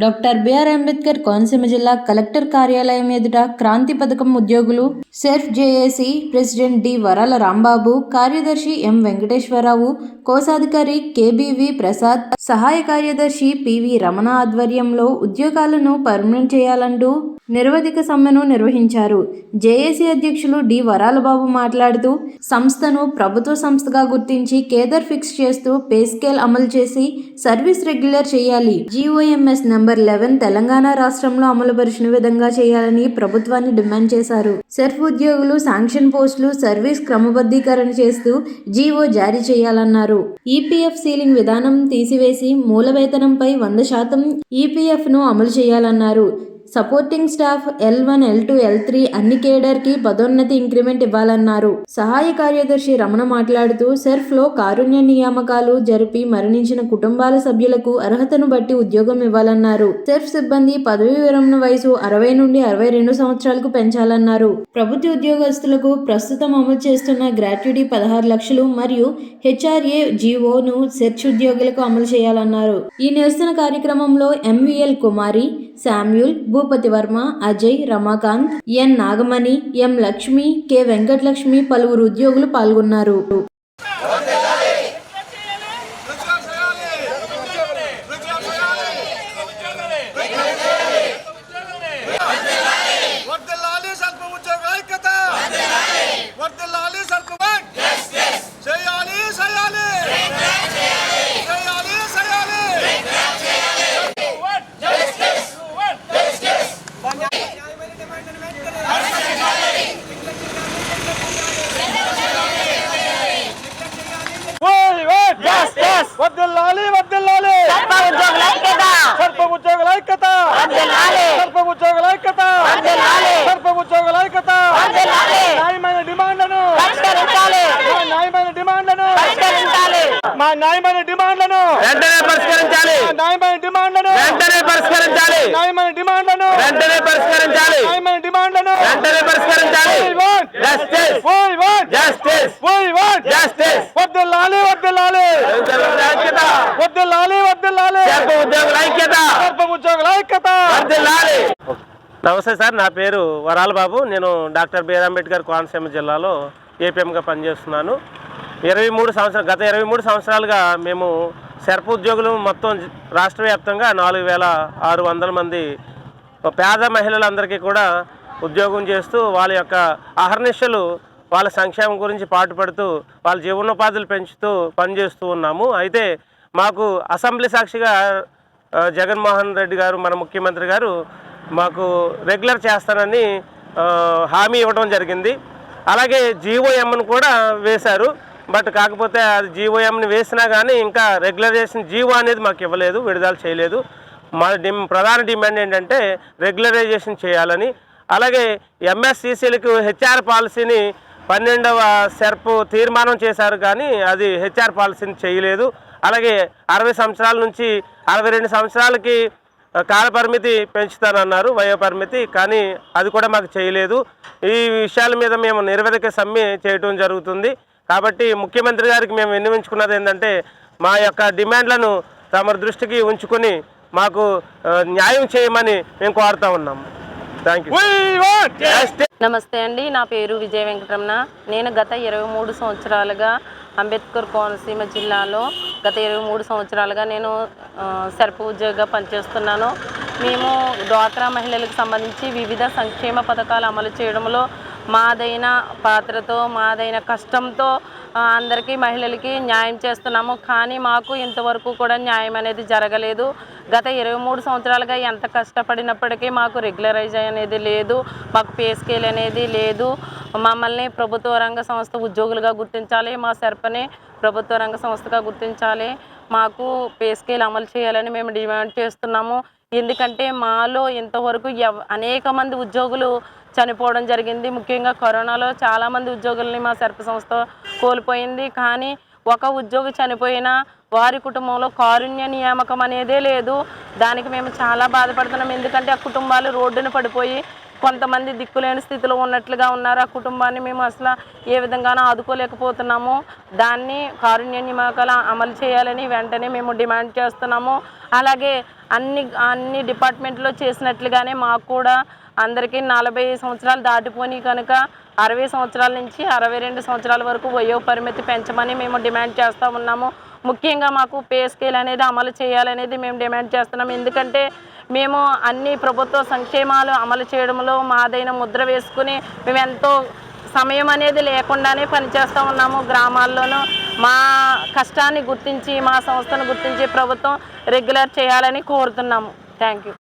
Doctor BR Ambedkar Konaseema జిల్లా collector కార్యాలయం ఎదుట క్రాంతి పథకం ఉద్యోగులు సెర్ఫ్ జేఏసీ ప్రెసిడెంట్ డి వరాల రాంబాబు కార్యదర్శి ఎం వెంకటేశ్వరరావు కోశాధికారి కేబీవి ప్రసాద్ సహాయ కార్యదర్శి పివి రమణ ఆధ్వర్యంలో ఉద్యోగాలను పర్మనెంట్ చేయాలంటూ నిరవధిక సమ్మెను నిర్వహించారు. జేఏసీ అధ్యక్షులు డి వరాలబాబు మాట్లాడుతూ సంస్థను ప్రభుత్వ సంస్థగా గుర్తించి కేదర్ ఫిక్స్ చేస్తూ పే స్కేల్ అమలు చేసి సర్వీస్ రెగ్యులర్ చేయాలి. జీఓఎంఎస్ నెంబర్ లెవెన్ తెలంగాణ రాష్ట్రంలో అమలుపరిచిన విధంగా చేయాలని ప్రభుత్వాన్ని డిమాండ్ చేశారు. సెర్ఫ్ ఉద్యోగులు శాంక్షన్ పోస్టులు సర్వీస్ క్రమబద్ధీకరణ చేస్తూ జీవో జారీ చేయాలన్నారు. ఈపీఎఫ్ సీలింగ్ విధానం తీసివేసి మూల వేతనంపై వంద శాతం ఈపీఎఫ్ను అమలు చేయాలన్నారు. Supporting staff L one L two L three అన్ని కేడర్కి పదోన్నతి ఇంక్రిమెంట్ ఇవ్వాలన్నారు. సహాయ కార్యదర్శి రమణ మాట్లాడుతూ సెర్ఫ్లో కారుణ్య నియామకాలు జరిపి మరణించిన కుటుంబాల సభ్యులకు అర్హతను బట్టి ఉద్యోగం ఇవ్వాలన్నారు. సెర్ఫ్ సిబ్బంది పదవీ విరమణ వయసు అరవై నుండి అరవై రెండు సంవత్సరాలకు పెంచాలన్నారు. ప్రభుత్వ ఉద్యోగస్తులకు ప్రస్తుతం అమలు చేస్తున్న గ్రాట్యుటీ పదహారు లక్షలు మరియు హెచ్ఆర్ఏ జీవోను సెర్చ్ ఉద్యోగులకు అమలు చేయాలన్నారు. ఈ నిరసన కార్యక్రమంలో MVL Kumari Samuel Bhupathi Varma Ajay Ramakant N Nagamani M Lakshmi K Venkatalakshmi పలువురు ఉద్యోగులు పాల్గొన్నారు వర్దిల్లాలి సర్ప ఉద్యోగ ఐక్యత వర్దిల్లాలి సర్ప చేయాలి చేయాలి చేయాలి చేయాలి వర్దిల్లాలి వర్దిల్లాలి సర్ప ఉద్యోగుల ఐక్యత సర్ప ఉద్యోగుల ఐక్యత. సర్ప ఉద్యోగుల ఐక్యత. న్యాయమైన డిమాండ్లను. మా న్యాయమైన డిమాండ్లను. మా న్యాయమైన డిమాండ్లను. వెంటనే పరిష్కరించాలి. మా న్యాయమైన డిమాండ్లను. వెంటనే పరిష్కరించాలి. న్యాయమైన డిమాండ్లను. వెంటనే పరిష్కరించాలి. న్యాయమైన డిమాండ్లను. వెంటనే పరిష్కరించాలి. జస్టిస్ జస్టిస్ జస్టిస్ వర్దిల్లాలి వర్దిల్లాలి ఐక్యత వర్దిల్లాలి వర్దిల్లాలి సర్ప నమస్తే సార్ నా పేరు వరాల బాబు. నేను డాక్టర్ బిఆర్ అంబేద్కర్ కోనసీమ జిల్లాలో ఏపీఎంగా పనిచేస్తున్నాను. ఇరవై మూడు సంవత్సరాలు గత ఇరవై మూడు సంవత్సరాలుగా మేము సెర్ప ఉద్యోగులు మొత్తం రాష్ట్ర వ్యాప్తంగా నాలుగు వేల ఆరు వందల మంది పేద మహిళలందరికీ కూడా ఉద్యోగం చేస్తూ వాళ్ళ యొక్క అహర్నిశలు వాళ్ళ సంక్షేమం గురించి పాటుపడుతూ వాళ్ళ జీవనోపాధులు పెంచుతూ పనిచేస్తూ ఉన్నాము. అయితే మాకు అసెంబ్లీ సాక్షిగా జగన్మోహన్ రెడ్డి గారు మన ముఖ్యమంత్రి గారు మాకు రెగ్యులర్ చేస్తానని హామీ ఇవ్వడం జరిగింది. అలాగే జీఓఎంను కూడా వేశారు. బట్ కాకపోతే అది జీఓఎంని వేసినా కానీ ఇంకా రెగ్యులరైజేషన్ జీవో అనేది మాకు ఇవ్వలేదు విడుదల చేయలేదు. మా డిమ్ ప్రధాన డిమాండ్ ఏంటంటే రెగ్యులరైజేషన్ చేయాలని. అలాగే ఎంఎస్సిసిలకు హెచ్ఆర్ పాలసీని పన్నెండవ సెర్పు తీర్మానం చేశారు కానీ అది హెచ్ఆర్ పాలసీని చేయలేదు. అలాగే అరవై సంవత్సరాల నుంచి అరవై రెండు సంవత్సరాలకి కాలపరిమితి పెంచుతానన్నారు వయోపరిమితి కానీ అది కూడా మాకు చేయలేదు. ఈ విషయాల మీద మేము నిర్వధిక సమ్మె చేయటం జరుగుతుంది. కాబట్టి ముఖ్యమంత్రి గారికి మేము విన్నవించుకున్నది ఏంటంటే మా యొక్క డిమాండ్లను తమ దృష్టికి ఉంచుకొని మాకు న్యాయం చేయమని మేము కోరుతా ఉన్నాము. థ్యాంక్ యూ నమస్తే అండి. నా పేరు విజయ వెంకటరమణ. నేను గత ఇరవై మూడు సంవత్సరాలుగా అంబేద్కర్ కోనసీమ జిల్లాలో గత ఇరవై మూడు సంవత్సరాలుగా నేను సర్ప ఉద్యోగిగా పనిచేస్తున్నాను. మేము డ్వాక్రా మహిళలకు సంబంధించి వివిధ సంక్షేమ పథకాలు అమలు చేయడంలో మాదైన పాత్రతో మాదైన కష్టంతో అందరికీ మహిళలకి న్యాయం చేస్తున్నాము. కానీ మాకు ఇంతవరకు కూడా న్యాయం అనేది జరగలేదు. గత ఇరవై మూడు సంవత్సరాలుగా ఎంత కష్టపడినప్పటికీ మాకు రెగ్యులరైజ్ అనేది లేదు. మాకు పే స్కేల్ అనేది లేదు. మమ్మల్ని ప్రభుత్వ రంగ సంస్థ ఉద్యోగులుగా గుర్తించాలి మా సర్పని ప్రభుత్వ రంగ సంస్థగా గుర్తించాలి మాకు పే స్కేల్ అమలు చేయాలని మేము డిమాండ్ చేస్తున్నాము. ఎందుకంటే మాలో ఇంతవరకు ఎవ అనేక మంది ఉద్యోగులు చనిపోవడం జరిగింది. ముఖ్యంగా కరోనాలో చాలామంది ఉద్యోగుల్ని మా సర్ప సంస్థ కోల్పోయింది. కానీ ఒక ఉద్యోగి చనిపోయినా వారి కుటుంబంలో కారుణ్య నియామకం అనేదే లేదు. దానికి మేము చాలా బాధపడుతున్నాం. ఎందుకంటే ఆ కుటుంబాలు రోడ్డున పడిపోయి కొంతమంది దిక్కులేని స్థితిలో ఉన్నట్లుగా ఉన్నారు. ఆ కుటుంబాన్ని మేము అసలు ఏ విధంగానూ ఆదుకోలేకపోతున్నాము. దాన్ని కారుణ్య నియామకాలు అమలు చేయాలని వెంటనే మేము డిమాండ్ చేస్తున్నాము. అలాగే అన్ని అన్ని డిపార్ట్మెంట్లో చేసినట్లుగానే మాకు కూడా అందరికీ నలభై సంవత్సరాలు దాటిపోయి కనుక అరవై సంవత్సరాల నుంచి అరవై రెండు సంవత్సరాల వరకు వయో పరిమితి పెంచమని మేము డిమాండ్ చేస్తూ ఉన్నాము. ముఖ్యంగా మాకు పే స్కేల్ అనేది అమలు చేయాలనేది మేము డిమాండ్ చేస్తున్నాం ఎందుకంటే మేము అన్ని ప్రభుత్వ సంక్షేమాలు అమలు చేయడంలో మాదైన ముద్ర వేసుకుని మేము ఎంతో సమయం అనేది లేకుండానే పనిచేస్తూ ఉన్నాము గ్రామాల్లోనూ. మా కష్టాన్ని గుర్తించి మా సంస్థను గుర్తించి ప్రభుత్వం రెగ్యులర్ చేయాలని కోరుతున్నాము. Thank you